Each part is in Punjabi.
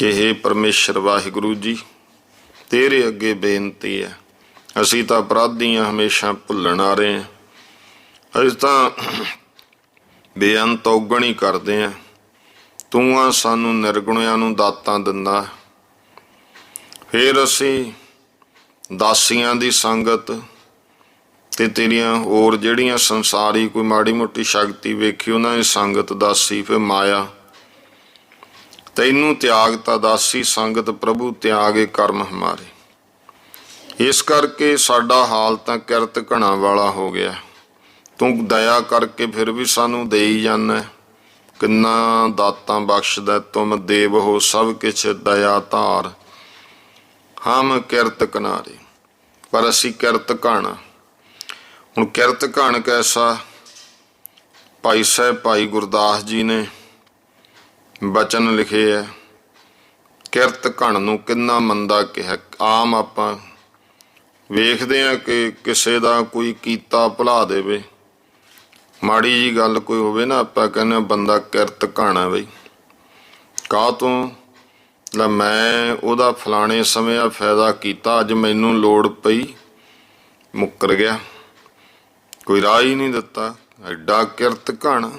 ਕਿ हे ਪਰਮੇਸ਼ਰ ਵਾਹਿਗੁਰੂ ਜੀ, ਤੇਰੇ ਅੱਗੇ ਬੇਨਤੀ ਹੈ। ਅਸੀਂ ਤਾਂ ਅਪਰਾਧੀਆਂ ਹਮੇਸ਼ਾ ਭੁੱਲਣ ਆ ਰਹੇ ਹਾਂ। ਅਸੀਂ ਤਾਂ ਬੇਅੰਤ ਔਗਣੀ ਕਰਦੇ ਹਾਂ। ਤੂੰ ਆ ਸਾਨੂੰ ਨਿਰਗੁਣਿਆਂ ਨੂੰ ਦਾਤਾਂ ਦਿੰਦਾ ਫਿਰ ਅਸੀਂ ਦਾਸੀਆਂ ਦੀ ਸੰਗਤ ਤੇ ਤੇਰੀਆਂ ਹੋਰ ਜਿਹੜੀਆਂ ਸੰਸਾਰੀ ਕੋਈ ਮਾੜੀ ਮੋਟੀ ਸ਼ਕਤੀ ਵੇਖੀ, ਉਹਨਾਂ ਦੀ ਸੰਗਤ ਦਾਸੀ ਫਿਰ ਮਾਇਆ ਤੈਨੂੰ ਤਿਆਗ ਤਾ ਦਾਸੀ ਸੰਗਤ ਪ੍ਰਭੂ ਤਿਆਗੇ ਕਰਮ ਹਮਾਰੇ। ਇਸ ਕਰਕੇ ਸਾਡਾ ਹਾਲ ਤਾਂ ਕਿਰਤ ਘਣਾ ਵਾਲਾ ਹੋ ਗਿਆ। ਤੂੰ ਦਇਆ ਕਰਕੇ ਫਿਰ ਵੀ ਸਾਨੂੰ ਦੇਈ ਜਾਂਦਾ ਕਿੰਨਾ ਦਾਤਾਂ ਬਖਸ਼ਦਾ ਤੁਮ ਦੇਵ ਹੋ ਸਭ ਕਿਛ ਦਇਆ ਧਾਰ। ਹਮ ਕਿਰਤ ਕਨਾਰੇ, ਪਰ ਅਸੀਂ ਕਿਰਤ ਘਾਣਾ ਹੁਣ ਕਿਰਤ ਘਣ ਕੈਸਾ? ਭਾਈ ਸਾਹਿਬ, ਭਾਈ ਗੁਰਦਾਸ ਜੀ ਨੇ ਬਚਨ ਲਿਖੇ ਹੈ ਕਿਰਤ ਘਣ ਨੂੰ ਕਿੰਨਾ ਮੰਦਾ ਕਿਹਾ। ਆਮ ਆਪਾਂ ਵੇਖਦੇ ਆ ਕਿ ਕਿਸੇ ਦਾ ਕੋਈ ਕੀਤਾ ਭੁਲਾ ਦੇਵੇ। ਮਾੜੀ ਜੀ ਗੱਲ ਕੋਈ ਹੋਵੇ ਨਾ, ਆਪਾਂ ਕਹਿੰਦੇ ਹਾਂ ਬੰਦਾ ਕਿਰਤ ਘਾਣਾ ਬਈ। ਕਾਹ ਤੋਂ? ਲੈ ਮੈਂ ਉਹਦਾ ਫਲਾਣੇ ਸਮੇਂ ਆ ਫਾਇਦਾ ਕੀਤਾ, ਅੱਜ ਮੈਨੂੰ ਲੋੜ ਪਈ, ਮੁੱਕਰ ਗਿਆ। ਕੋਈ ਰਾਹ ਹੀ ਨਹੀਂ ਦਿੱਤਾ। ਐਡਾ ਕਿਰਤ ਘਣ।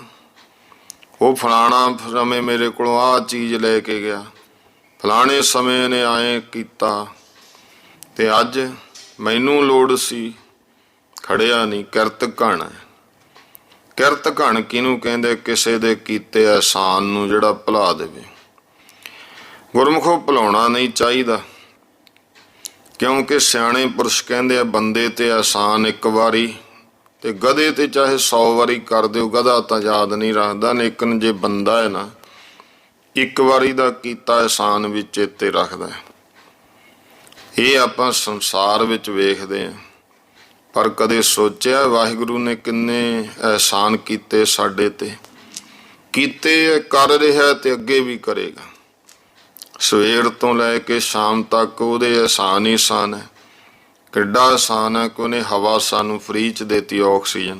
ਉਹ ਫਲਾਣਾ ਸਮੇਂ ਮੇਰੇ ਕੋਲੋਂ ਆ ਚੀਜ਼ ਲੈ ਕੇ ਗਿਆ। ਫਲਾਣੇ ਸਮੇਂ ਨੇ ਆਏ ਕੀਤਾ ਤੇ ਅੱਜ ਮੈਨੂੰ ਲੋੜ ਸੀ, ਖੜਿਆ ਨਹੀਂ ਕਿਰਤ ਘਣ। ਕਿਰਤ ਘਣ ਕਿਹਨੂੰ ਕਹਿੰਦੇ? ਕਿਸੇ ਦੇ ਕੀਤੇ ਅਹਿਸਾਨ ਨੂੰ ਜਿਹੜਾ ਭੁਲਾ ਦੇਵੇ। ਗੁਰਮੁਖੋ ਭੁਲਾਉਣਾ ਨਹੀਂ ਚਾਹੀਦਾ, ਕਿਉਂਕਿ ਸਿਆਣੇ ਪੁਰਸ਼ ਕਹਿੰਦੇ ਆ, ਬੰਦੇ ਤੇ ਅਹਿਸਾਨ ਇੱਕ ਵਾਰੀ ਤੇ ਗਧੇ ਤੇ ਚਾਹੇ 100 ਵਾਰੀ ਕਰ ਦਿਓ, ਗਧਾ ਤਾਂ ਯਾਦ ਨਹੀਂ ਰੱਖਦਾ, ਲੇਕਿਨ ਜੇ ਬੰਦਾ ਹੈ ਨਾ, ਇੱਕ ਵਾਰੀ ਦਾ ਕੀਤਾ ਅਹਿਸਾਨ ਵੀ ਚੇਤੇ ਰੱਖਦਾ ਇਹ ਆਪਾਂ ਸੰਸਾਰ ਵਿੱਚ ਵੇਖਦੇ ਹਾਂ। ਪਰ ਕਦੇ ਸੋਚਿਆ ਵਾਹਿਗੁਰੂ ਨੇ ਕਿੰਨੇ ਅਹਿਸਾਨ ਕੀਤੇ ਸਾਡੇ ਤੇ? ਕੀਤੇ ਕਰ ਰਿਹਾ ਤੇ ਅੱਗੇ ਵੀ ਕਰੇਗਾ। ਸਵੇਰ ਤੋਂ ਲੈ ਕੇ ਸ਼ਾਮ ਤੱਕ ਉਹਦੇ ਅਹਿਸਾਨ ਹੀ ਆਸਾਨ ਹੈ। ਕਿੱਡਾ ਆਸਾਨ ਹੈ ਕਿ ਉਹਨੇ ਹਵਾ ਸਾਨੂੰ ਫ੍ਰੀ ਚ ਦੇਤੀ ਆਕਸੀਜਨ।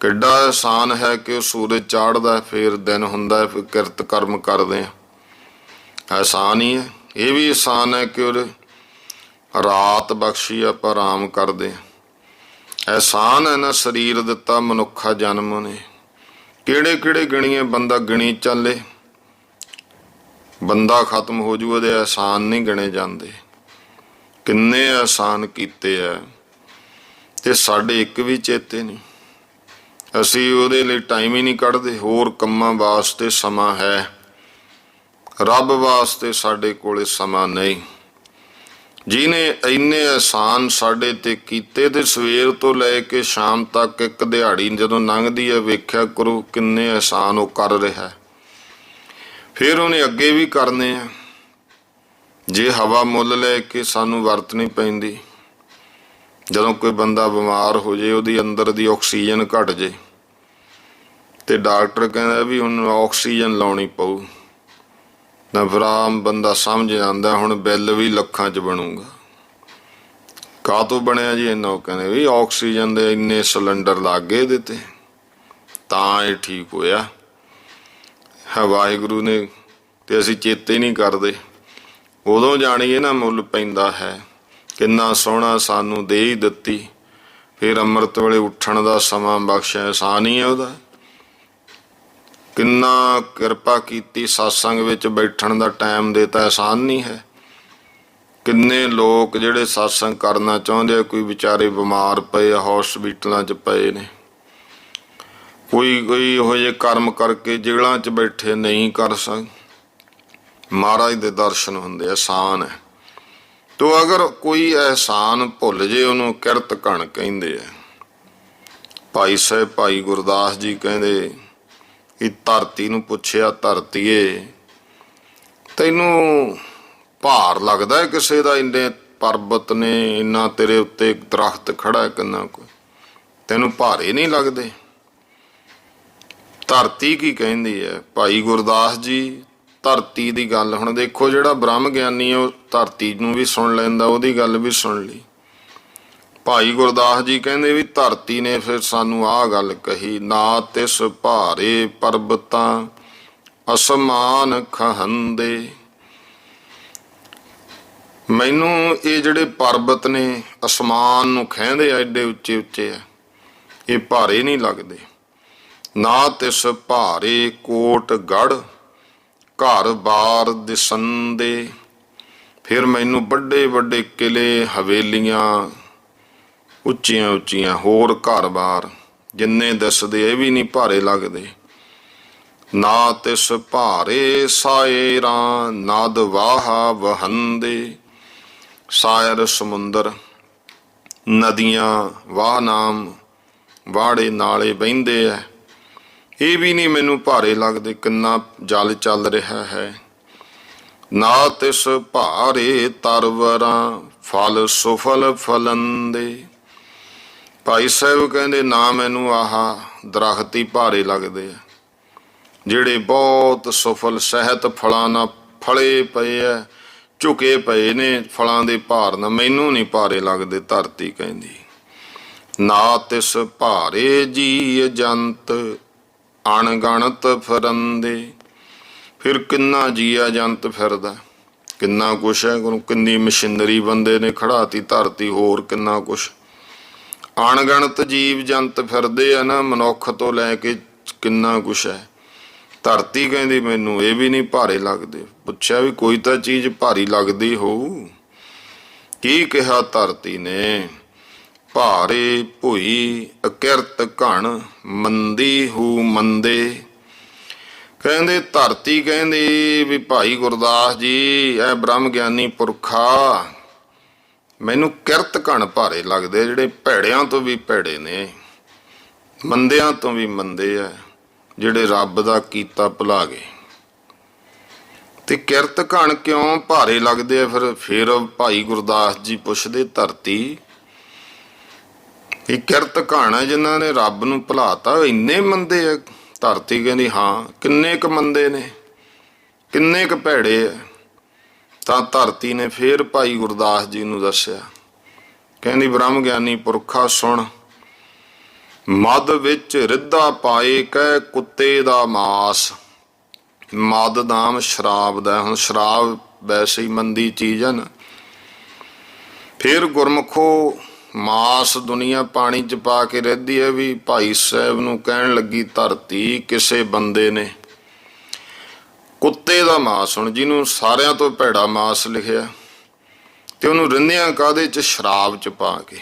ਕਿੱਡਾ ਆਸਾਨ ਹੈ ਕਿ ਉਹ ਸੂਰਜ ਚਾੜਦਾ ਫਿਰ ਦਿਨ ਹੁੰਦਾ ਹੈ, ਫਿਰ ਕਿਰਤ ਕਰਮ ਕਰਦੇ ਆ। ਆਸਾਨ ਹੀ ਹੈ। ਇਹ ਵੀ ਆਸਾਨ ਹੈ ਕਿ ਉਹ ਰਾਤ ਬਖਸ਼ੀ ਆਪਾਂ ਆਰਾਮ ਕਰਦੇ ਆ। ਐਸਾਨ ਹੈ ਨਾ ਸਰੀਰ ਦਿੱਤਾ ਮਨੁੱਖਾ ਜਨਮ ਨੇ। ਕਿਹੜੇ ਕਿਹੜੇ ਗਣੀਏ ਬੰਦਾ ਗਿਣੀ ਚੱਲੇ। ਬੰਦਾ ਖਤਮ ਹੋ ਜੂ, ਉਹਦੇ ਆਸਾਨ ਨਹੀਂ ਗਣੇ ਜਾਂਦੇ। ਕਿੰਨੇ ਆਸਾਨ ਕੀਤੇ ਆ ਤੇ ਸਾਡੇ ਇੱਕ ਵੀ ਚੇਤੇ ਨਹੀਂ। ਅਸੀਂ ਉਹਦੇ ਲਈ ਟਾਈਮ ਹੀ ਨਹੀਂ ਕੱਢਦੇ, ਹੋਰ ਕੰਮਾਂ ਵਾਸਤੇ ਸਮਾਂ ਹੈ। ਰੱਬ ਵਾਸਤੇ ਸਾਡੇ ਕੋਲੇ ਸਮਾਂ ਨਹੀਂ। ਜਿਨੇ ਇੰਨੇ ਆਸਾਨ ਸਾਡੇ ਤੇ ਕੀਤੇ ਤੇ ਸਵੇਰ ਤੋਂ ਲੈ ਕੇ ਸ਼ਾਮ ਤੱਕ ਇੱਕ ਦਿਹਾੜੀ ਜਦੋਂ ਲੰਘਦੀ ਹੈ ਵੇਖਿਆ ਕਰੋ ਕਿੰਨੇ ਆਸਾਨ ਉਹ ਕਰ ਰਿਹਾ। ਫਿਰ ਉਹਨੇ ਅੱਗੇ ਵੀ ਕਰਨੇ ਆ ਜੇ ਹਵਾ ਮੁੱਲ ਲੈ ਕੇ ਸਾਨੂੰ ਵਰਤਣੀ ਪੈਂਦੀ, ਜਦੋਂ ਕੋਈ ਬੰਦਾ ਬਿਮਾਰ ਹੋ ਜੇ, ਉਹਦੀ ਅੰਦਰ ਦੀ ਆਕਸੀਜਨ ਘਟ ਜੇ, ਤੇ ਡਾਕਟਰ ਕਹਿੰਦਾ ਵੀ ਹੁਣ ਆਕਸੀਜਨ ਲਾਉਣੀ ਪਊ। ਤਾਂ ਫਿਰ ਆਮ ਬੰਦਾ ਸਮਝ ਜਾਂਦਾ, ਹੁਣ ਬਿੱਲ ਵੀ ਲੱਖਾਂ 'ਚ ਬਣੂਗਾ। ਕਾਹ ਤੋਂ ਬਣਿਆ ਜੀ ਇਹਨਾਂ ਉਹ ਕਹਿੰਦੇ ਵੀ ਆਕਸੀਜਨ ਦੇ ਇੰਨੇ ਸਿਲੰਡਰ ਲੱਗ ਲੱਗੇ ਦਿੱਤੇ, ਤਾਂ ਇਹ ਠੀਕ ਹੋਇਆ। ਵਾਹਿਗੁਰੂ ਨੇ ਤੇ ਅਸੀਂ ਚੇਤੇ ਨਹੀਂ ਕਰਦੇ। ਉਦੋਂ ਜਾਣੀਏ ਨਾ ਮੁੱਲ ਪੈਂਦਾ ਹੈ। ਕਿੰਨਾ ਸੋਹਣਾ ਸਾਨੂੰ ਦੇ ਹੀ ਦਿੱਤੀ। ਫਿਰ ਅੰਮ੍ਰਿਤ ਵੇਲੇ ਉੱਠਣ ਦਾ ਸਮਾਂ ਬਖਸ਼ਿਆ ਆਸਾਨ ਹੀ ਹੈ ਉਹਦਾ। ਕਿੰਨਾ ਕਿਰਪਾ ਕੀਤੀ satsang ਵਿੱਚ ਬੈਠਣ ਦਾ ਟਾਈਮ ਦਿੱਤਾ ਆਸਾਨ ਨਹੀਂ ਹੈ। ਕਿੰਨੇ ਲੋਕ ਜਿਹੜੇ satsang ਕਰਨਾ ਚਾਹੁੰਦੇ ਆ, ਕੋਈ ਵਿਚਾਰੇ ਬਿਮਾਰ ਪਏ ਆ ਹਸਪੀਟਲਾਂ 'ਚ ਪਏ ਨੇ। ਕੋਈ ਕੋਈ ਇਹੋ ਜਿਹੇ ਕਰਮ ਕਰਕੇ ਜੇਲ੍ਹਾਂ 'ਚ ਬੈਠੇ ਨਹੀਂ ਕਰ ਸਕ ਮਹਾਰਾਜ ਦੇ ਦਰਸ਼ਨ ਹੁੰਦੇ ਆਸਾਨ ਹੈ। ਤੋ ਅਗਰ ਕੋਈ ਅਹਿਸਾਨ ਭੁੱਲ ਜੇ, ਉਹਨੂੰ ਕਿਰਤ ਘਣ ਕਹਿੰਦੇ ਆ। ਭਾਈ ਸਾਹਿਬ, ਭਾਈ ਗੁਰਦਾਸ ਜੀ ਕਹਿੰਦੇ ਕਿ ਧਰਤੀ ਨੂੰ ਪੁੱਛਿਆ ਧਰਤੀਏ, ਤੈਨੂੰ ਭਾਰ ਲੱਗਦਾ ਹੈ ਕਿਸੇ ਦਾ? ਇੰਨੇ ਪਰਬਤ ਨੇ, ਇੰਨਾ ਤੇਰੇ ਉੱਤੇ ਦਰਖਤ ਖੜਾ ਹੈ ਕਿੰਨਾ ਕੋਈ ਤੈਨੂੰ ਭਾਰੇ ਨਹੀਂ ਲੱਗਦੇ? ਧਰਤੀ ਕੀ ਕਹਿੰਦੀ ਹੈ? ਭਾਈ ਗੁਰਦਾਸ ਜੀ ਧਰਤੀ ਦੀ ਗੱਲ। ਹੁਣ ਦੇਖੋ ਜਿਹੜਾ ਬ੍ਰਹਮ ਗਿਆਨੀ ਹੈ ਉਹ ਧਰਤੀ ਨੂੰ ਵੀ ਸੁਣ ਲੈਂਦਾ, ਉਹਦੀ ਗੱਲ ਵੀ ਸੁਣ ਲਈ। ਭਾਈ ਗੁਰਦਾਸ ਜੀ ਕਹਿੰਦੇ ਵੀ ਧਰਤੀ ਨੇ ਫਿਰ ਸਾਨੂੰ ਆਹ ਗੱਲ ਕਹੀ, ਨਾ ਤਿਸ ਭਾਰੇ ਪਰਬਤਾਂ ਅਸਮਾਨ ਖਹੰਦੇ। ਮੈਨੂੰ ਇਹ ਜਿਹੜੇ ਪਰਬਤ ਨੇ, ਅਸਮਾਨ ਨੂੰ ਖਹਿੰਦੇ ਆ ਐਡੇ ਉੱਚੇ ਉੱਚੇ ਆ, ਇਹ ਭਾਰੇ ਨਹੀਂ ਲੱਗਦੇ। ਨਾ ਤਿਸ ਭਾਰੇ ਕੋਟ ਗੜ ਘਰ ਬਾਰ ਦਿਸੰਦੇ ਫਿਰ ਮੈਨੂੰ ਵੱਡੇ ਵੱਡੇ ਕਿਲੇ, ਹਵੇਲੀਆਂ, ਉੱਚੀਆਂ ਉੱਚੀਆਂ ਹੋਰ ਘਰ-ਬਾਰ ਜਿੰਨੇ ਦਿਸਦੇ ਇਹ ਵੀ ਨਹੀਂ ਭਾਰੇ ਲੱਗਦੇ। ਨਾ ਤਿਸ ਭਾਰੇ ਸਾਇਰਾਂ ਨਦ ਵਾਹਾ ਵਹੰਦੇ। ਸਾਇਰ ਸਮੁੰਦਰ, ਨਦੀਆਂ ਵਾਹ ਨਾਮ, ਵਾੜੇ ਨਾਲੇ ਬਹਿੰਦੇ ਐ। ਇਹ ਵੀ ਨਹੀਂ ਮੈਨੂੰ ਭਾਰੇ ਲੱਗਦੇ ਕਿੰਨਾ ਜਲ ਚੱਲ ਰਿਹਾ ਹੈ। ਨਾ ਤਿਸ ਭਾਰੇ ਤਰਵਰਾਂ ਫਲ ਸੁਫਲ ਫਲੰਦੇ ਭਾਈ ਸਾਹਿਬ ਕਹਿੰਦੇ, ਨਾ ਮੈਨੂੰ ਆਹਾ ਦਰਖਤ ਹੀ ਭਾਰੇ ਲੱਗਦੇ ਆ, ਜਿਹੜੇ ਬਹੁਤ ਸੁਫਲ ਸਹਿਤ ਫਲਾਂ ਨਾਲ ਫਲੇ ਪਏ ਐ ਝੁਕੇ ਪਏ ਨੇ, ਫਲਾਂ ਦੇ ਭਾਰ ਨਾਲ ਮੈਨੂੰ ਨਹੀਂ ਭਾਰੇ ਲੱਗਦੇ ਧਰਤੀ ਕਹਿੰਦੀ। ਨਾ ਤਿਸ ਭਾਰੇ ਜੀ ਜੰਤ ਅਣਗਣਤ ਫਰੰਦੇ। ਫਿਰ ਕਿੰਨਾ ਜੀਆ ਜੰਤ ਫਿਰਦਾ? ਕਿੰਨਾ ਕੁਛ ਹੈ ਕਿੰਨੀ ਮਸ਼ੀਨਰੀ ਬੰਦੇ ਨੇ ਖੜਾਤੀ ਧਰਤੀ ਹੋਰ ਕਿੰਨਾ ਕੁਛ। ਅਣਗਣਤ ਜੀਵ ਜੰਤ ਫਿਰਦੇ ਆ ਨਾ, ਮਨੁੱਖ ਤੋਂ ਲੈ ਕੇ ਕਿੰਨਾ ਕੁਛ ਹੈ। ਧਰਤੀ ਕਹਿੰਦੀ ਮੈਨੂੰ ਇਹ ਵੀ ਨਹੀਂ ਭਾਰੇ ਲੱਗਦੇ। ਪੁੱਛਿਆ ਵੀ ਕੋਈ ਤਾਂ ਚੀਜ਼ ਭਾਰੀ ਲੱਗਦੀ ਹੋਊ। ਕੀ ਕਿਹਾ ਧਰਤੀ ਨੇ? ਭਾਰੇ ਭੁਈ ਅਕਿਰਤ ਘਣ ਮੰਦੀ ਹੂ ਮੰਦੇ। ਕਹਿੰਦੇ, ਧਰਤੀ ਕਹਿੰਦੀ ਵੀ ਭਾਈ ਗੁਰਦਾਸ ਜੀ, ਇਹ ਬ੍ਰਹਮ ਗਿਆਨੀ ਪੁਰਖਾ, ਮੈਨੂੰ ਕਿਰਤ ਘਣ ਭਾਰੇ ਲੱਗਦੇ ਜਿਹੜੇ ਭੈੜਿਆਂ ਤੋਂ ਵੀ ਭੈੜੇ ਨੇ, ਮੰਦਿਆਂ ਤੋਂ ਵੀ ਮੰਦੇ ਆ, ਜਿਹੜੇ ਰੱਬ ਦਾ ਕੀਤਾ ਭੁਲਾ ਗਏ। ਤੇ ਕਿਰਤ ਘਣ ਕਿਉਂ ਭਾਰੇ ਲੱਗਦੇ ਆ? ਫਿਰ ਫਿਰ ਭਾਈ ਗੁਰਦਾਸ ਜੀ ਪੁੱਛਦੇ, ਧਰਤੀ ਇਹ ਕਿਰਤ ਘਣ ਹੈ ਜਿਨ੍ਹਾਂ ਨੇ ਰੱਬ ਨੂੰ ਭੁਲਾਤਾ ਇੰਨੇ ਮੰਦੇ ਆ, ਧਰਤੀ ਕਹਿੰਦੀ, ਹਾਂ, ਕਿੰਨੇ ਕ ਮੰਦੇ ਨੇ, ਕਿੰਨੇ ਕ ਭੈੜੇ ਆ। ਤਾਂ ਧਰਤੀ ਨੇ ਫੇਰ ਭਾਈ ਗੁਰਦਾਸ ਜੀ ਨੂੰ ਦੱਸਿਆ, ਕਹਿੰਦੀ, ਬ੍ਰਹਮ ਗਿਆਨੀ ਪੁਰਖਾ, ਸੁਣ ਮਦ ਵਿੱਚ ਰਿੱਧਾ ਪਾਏ ਕਹਿ ਕੁੱਤੇ ਦਾ ਮਾਸ ਮਦ ਨਾਮ ਸ਼ਰਾਬ ਦਾ, ਹੁਣ ਸ਼ਰਾਬ ਵੈਸੇ ਹੀ ਮੰਦੀ ਚੀਜ਼ ਹੈ ਨਾ। ਫਿਰ ਗੁਰਮਖੋ ਮਾਸ ਦੁਨੀਆ ਪਾਣੀ ਚ ਪਾ ਕੇ ਰਹਿੰਦੀ ਹੈ ਵੀ ਭਾਈ ਸਾਹਿਬ ਨੂੰ ਕਹਿਣ ਲੱਗੀ ਧਰਤੀ ਕਿਸੇ ਬੰਦੇ ਨੇ। ਕੁੱਤੇ ਦਾ ਮਾਸ ਹੁਣ ਜਿਹਨੂੰ ਸਾਰਿਆਂ ਤੋਂ ਭੈੜਾ ਮਾਸ ਲਿਖਿਆ ਤੇ ਉਹਨੂੰ ਰਿੰਨਿਆਂ ਕਾਦੇ ਚ? ਸ਼ਰਾਬ ਚ ਪਾ ਕੇ।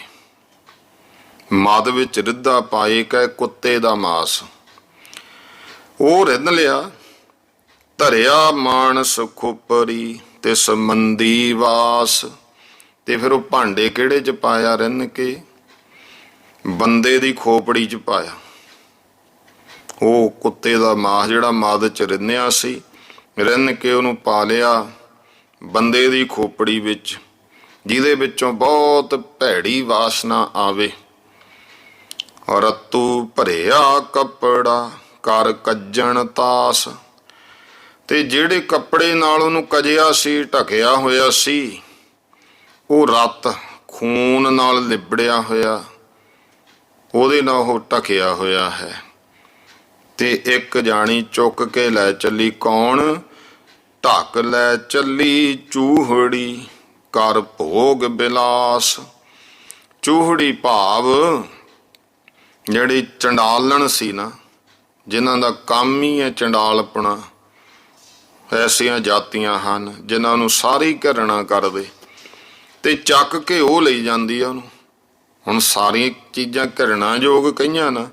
ਮਦ ਵਿੱਚ ਰਿੱਧਾ ਪਾਏ ਕੈ ਕੁੱਤੇ ਦਾ ਮਾਸ। ਉਹ ਰਿੰਨ ਲਿਆ, ਧਰਿਆ ਮਾਨਸ ਖੁਪਰੀ ਤਿਸ ਮੰਦੀ ਵਾਸ। ਤੇ ਫਿਰ ਉਹ ਭਾਂਡੇ ਕਿਹੜੇ ਚ ਪਾਇਆ ਰਿੰਨ ਕੇ? ਬੰਦੇ ਦੀ ਖੋਪੜੀ ਚ ਪਾਇਆ। ਉਹ ਕੁੱਤੇ ਦਾ ਮਾਸ ਜਿਹੜਾ ਮਾਦ ਚ ਰਿੰਨਿਆ ਸੀ, ਰਿੰਨ ਕੇ ਉਹਨੂੰ ਪਾ ਲਿਆ ਬੰਦੇ ਦੀ ਖੋਪੜੀ ਵਿੱਚ, ਜਿਹਦੇ ਵਿੱਚੋਂ ਬਹੁਤ ਭੈੜੀ ਵਾਸਨਾ ਆਵੇ। ਰਤੂ ਭਰਿਆ ਕੱਪੜਾ ਕਰ ਕੱਜਣ ਤਾਸ। ਤੇ ਜਿਹੜੇ ਕੱਪੜੇ ਨਾਲ ਉਹਨੂੰ ਕਜਿਆ ਸੀ, ਢਕਿਆ ਹੋਇਆ ਸੀ ਉਹ ਰਤ ਖੂਨ ਨਾਲ ਲਿਬੜਿਆ ਹੋਇਆ, ਉਹਦੇ ਨਾਲ ਉਹ ਢਕਿਆ ਹੋਇਆ ਹੈ। ਤੇ ਇੱਕ ਜਾਣੀ ਚੁੱਕ ਕੇ ਲੈ ਚੱਲੀ ਕੌਣ? ਢੱਕ ਲੈ ਚੱਲੀ ਚੂਹੜੀ, ਕਰ ਭੋਗ ਬਿਲਾਸ। ਚੂਹੜੀ ਭਾਵ ਜਿਹੜੀ ਚੰਡਾਲਣ ਸੀ ਨਾ, ਜਿਨ੍ਹਾਂ ਦਾ ਕੰਮ ਹੀ ਹੈ ਚੰਡਾਲਪਣਾ। ਐਸੀਆਂ ਜਾਤੀਆਂ ਹਨ ਜਿਨ੍ਹਾਂ ਨੂੰ ਸਾਰੀ ਘਰਣਾ ਕਰਦੇ ਤੇ ਚੱਕ ਕੇ ਉਹ ਲਈ ਜਾਂਦੀ ਆ ਉਹਨੂੰ। ਹੁਣ ਸਾਰੀਆਂ ਚੀਜ਼ਾਂ ਘਰਣਾ ਯੋਗ ਕਈਆਂ ਨਾ,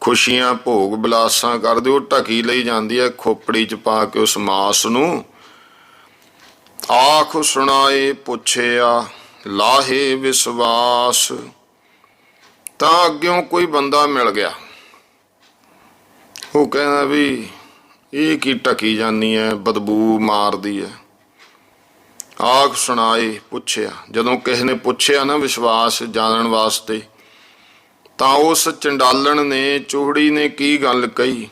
ਖੁਸ਼ੀਆਂ, ਭੋਗ, ਬਲਾਸਾਂ ਕਰਦੇ ਉਹ ਢਕੀ ਲਈ ਜਾਂਦੀ ਹੈ ਖੋਪੜੀ ਚ ਪਾ ਕੇ ਉਸ ਮਾਸ ਨੂੰ। ਆਖ ਸੁਣਾਏ ਪੁੱਛਿਆ, ਲਾਹੇ ਵਿਸ਼ਵਾਸ, ਤਾਂ ਅੱਗਿਓਂ ਕੋਈ ਬੰਦਾ ਮਿਲ ਗਿਆ। ਉਹ ਕਹਿੰਦਾ ਵੀ, ਇਹ ਕੀ ਟਕੀ ਜਾਨੀ ਹੈ ਬਦਬੂ ਮਾਰਦੀ ਹੈ ਆਖ ਸੁਣਾਏ ਪੁੱਛਿਆ। ਜਦੋਂ ਕਿਸੇ ਨੇ ਪੁੱਛਿਆ ਨਾ ਵਿਸ਼ਵਾਸ ਜਾਣਨ ਵਾਸਤੇ, ਤਾਂ ਉਸ ਚੰਡਾਲਣ ਨੇ, ਚੂਹੜੀ ਨੇ ਕੀ ਗੱਲ ਕਹੀ?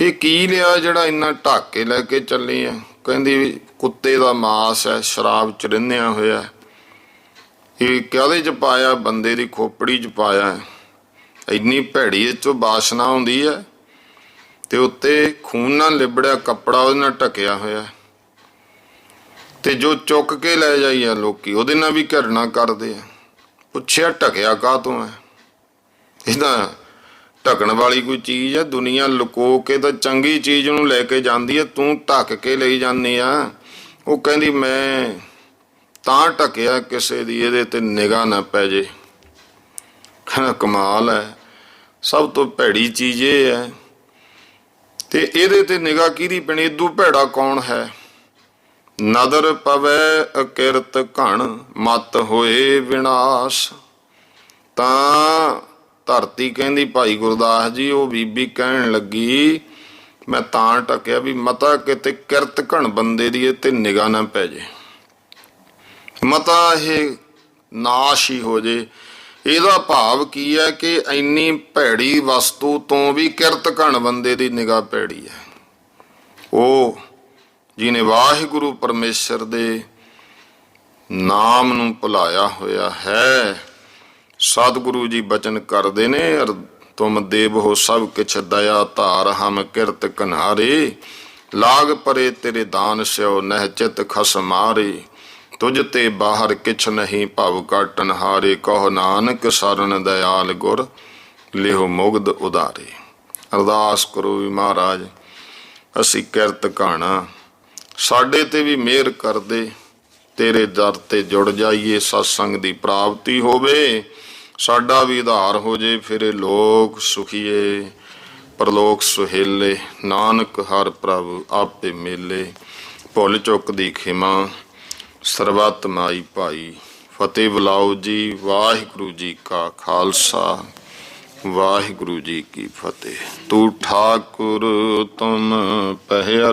ਇਹ ਕੀ ਲਿਆ ਜਿਹੜਾ ਇੰਨਾ ਢੱਕ ਕੇ ਲੈ ਕੇ ਚੱਲੀ ਆ ਕਹਿੰਦੀ ਕੁੱਤੇ ਦਾ ਮਾਸ ਹੈ ਸ਼ਰਾਬ ਚ ਰਿੰਨਿਆ ਹੋਇਆ ਇਹ ਕਾਹਦੇ ਚ ਪਾਇਆ? ਬੰਦੇ ਦੀ ਖੋਪੜੀ ਚ ਪਾਇਆ ਇੰਨੀ ਭੈੜੀ ਇਹ ਚੋਂ ਬਾਸ਼ਨਾ ਹੁੰਦੀ ਹੈ ਤੇ ਉੱਤੇ ਖੂਨ ਨਾਲ ਲਿਬੜਿਆ ਕੱਪੜਾ ਉਹਦੇ ਨਾਲ ਢਕਿਆ ਹੋਇਆ ਤੇ ਜੋ ਚੁੱਕ ਕੇ ਲੈ ਜਾਈਆ ਲੋਕੀ, ਉਹਦੇ ਨਾਲ ਵੀ ਘਰਣਾ ਕਰਦੇ ਆ। ਪੁੱਛਿਆ ਢਕਿਆ ਕਾ ਤੋਂ ਹੈ ਇਹਦਾ ਢਕਣ ਵਾਲੀ ਕੋਈ ਚੀਜ਼ ਹੈ ਦੁਨੀਆ ਲੁਕੋ ਕੇ ਤਾਂ ਚੰਗੀ ਚੀਜ਼ ਨੂੰ ਲੈ ਕੇ ਜਾਂਦੀ ਹੈ ਤੂੰ ਢੱਕ ਕੇ ਲਈ ਜਾਂਦੀ ਆ। ਉਹ ਕਹਿੰਦੀ, ਮੈਂ ਤਾਂ ਢਕਿਆ ਕਿਸੇ ਦੀ, ਇਹਦੇ ਤੇ ਨਿਗਾਹ ਨਾ ਪੈ ਜੇ। ਕਹਿੰਦਾ ਕਮਾਲ ਹੈ ਸਭ ਤੋਂ ਭੈੜੀ ਚੀਜ਼ ਇਹ ਹੈ ਤੇ ਇਹਦੇ ਤੇ ਨਿਗਾਹ ਕਿਹਦੀ ਪੈਣੀ? ਇਦੂ ਭੈੜਾ ਕੌਣ ਹੈ? ਨਦਰ ਪਵੈ ਅਕਿਰਤ ਘਣ, ਮਤ ਹੋਏ ਵਿਨਾਸ਼। ਤਾਂ ਧਰਤੀ ਕਹਿੰਦੀ, ਭਾਈ ਗੁਰਦਾਸ ਜੀ, ਉਹ ਬੀਬੀ ਕਹਿਣ ਲੱਗੀ, ਮੈਂ ਤਾਂ ਟਕਿਆ ਵੀ ਮਤਾ ਕਿਤੇ ਕਿਰਤ ਘਣ ਬੰਦੇ ਦੀ ਇਹ ਤੇ ਨਿਗਾਹ ਨਾ ਪੈ ਜੇ। ਮਤਾ ਇਹ ਨਾਸ਼ ਹੀ ਹੋ ਜੇ। ਇਹਦਾ ਭਾਵ ਕੀ ਹੈ ਕਿ ਇੰਨੀ ਭੈੜੀ ਵਸਤੂ ਤੋਂ ਵੀ ਕਿਰਤ ਘਣ ਬੰਦੇ ਦੀ ਨਿਗਾਹ ਪੈੜੀ ਹੈ। ਉਹ ਜਿਨੇ ਵਾਹਿਗੁਰੂ ਪਰਮੇਸ਼ਰ ਦੇ ਨਾਮ ਨੂੰ ਭੁਲਾਇਆ ਹੋਇਆ ਹੈ, ਸਤਿਗੁਰੂ ਜੀ ਬਚਨ ਕਰਦੇ ਨੇ, ਅਰ ਤੁਮ ਦੇਵ ਹੋ ਸਭ ਕਿਛ ਦਇਆ ਧਾਰ, ਹਮ ਕਿਰਤ ਕਨਾਰੇ। ਲਾਗ ਪਰੇ ਤੇਰੇ ਦਾਨ ਸਿਓ, ਨਹਿ ਚਿਤ ਖਸ ਮਾਰੇ। ਤੁਝ ਤੇ ਬਾਹਰ ਕਿਛ ਨਹੀਂ, ਭਵ ਕਾਟਨ ਹਾਰੇ ਕਹੋ ਨਾਨਕ ਸਰਨ ਦਇਆਲ ਗੁਰ ਲਿਹੋ ਮੁਗਦ ਉਦਾਰੇ ਅਰਦਾਸ ਕਰੋ ਵੀ ਮਹਾਰਾਜ, ਅਸੀਂ ਕਿਰਤ ਕਾਣਾ ਸਾਡੇ ਤੇ ਵੀ ਮਿਹਰ ਕਰਦੇ, ਤੇਰੇ ਦਰ ਤੇ ਜੁੜ ਜਾਈਏ, ਸਤਸੰਗ ਦੀ ਪ੍ਰਾਪਤੀ ਹੋਵੇ, ਸਾਡਾ ਵੀ ਆਧਾਰ ਹੋ ਜੇ, ਫਿਰੇ ਲੋਕ ਸੁਖੀਏ, ਪਰਲੋਕ ਸੁਹੇਲੇ, ਨਾਨਕ ਹਰ ਪ੍ਰਭ ਆਪੇ ਮੇਲੇ। ਭੁੱਲ ਚੁੱਕ ਦੀ ਖਿਮਾ ਸਰਬੱਤ ਮਾਈ ਭਾਈ, ਫਤਿਹ ਬੁਲਾਓ ਜੀ, ਵਾਹਿਗੁਰੂ ਜੀ ਕਾ ਖਾਲਸਾ, ਵਾਹਿਗੁਰੂ ਜੀ ਕੀ ਫਤਿਹ। ਤੂੰ ਠਾਕੁਰ, ਤੁਮ ਪਹਿ